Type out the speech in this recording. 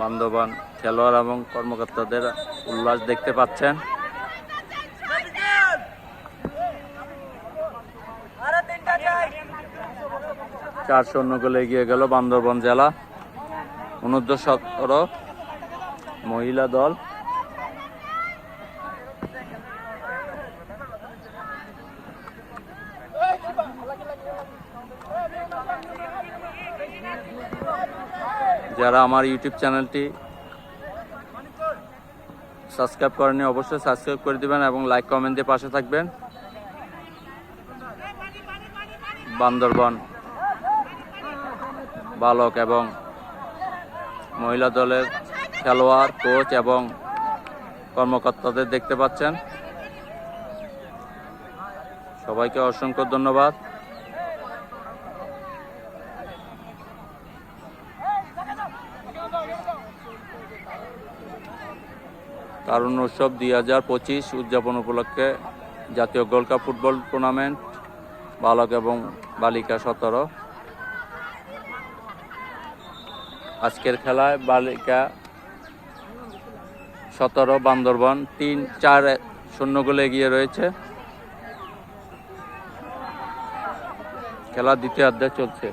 বান্ধবান খেলোয়াড় এবং কর্মকর্তাদের উল্লাস দেখতে পাচ্ছেন। চার শূন্য গোলে এগিয়ে গেল বান্দরবন জেলা। উনদ্দ সতেরো মহিলা দল। যারা আমার ইউটিউব চ্যানেলটি সাবস্ক্রাইব করেনি অবশ্যই সাবস্ক্রাইব করে দিবেন এবং লাইক, কমেন্ট দিয়ে পাশে থাকবেন। বান্দরবন। বালক এবং মহিলা দলের খেলোয়াড়, কোচ এবং কর্মকর্তাদের দেখতে পাচ্ছেন। সবাইকে অসংখ্য ধন্যবাদ। কারণ উৎসব দুই হাজার পঁচিশ উদযাপন উপলক্ষে জাতীয় গোল্ড কাপ ফুটবল টুর্নামেন্ট, বালক এবং বালিকা সতেরো। আজকের খেলায় বালিকা সতেরো, বান্দরবন তিন, চার শূন্য গোলে এগিয়ে রয়েছে। খেলা দ্বিতীয় অধ্যায় চলছে।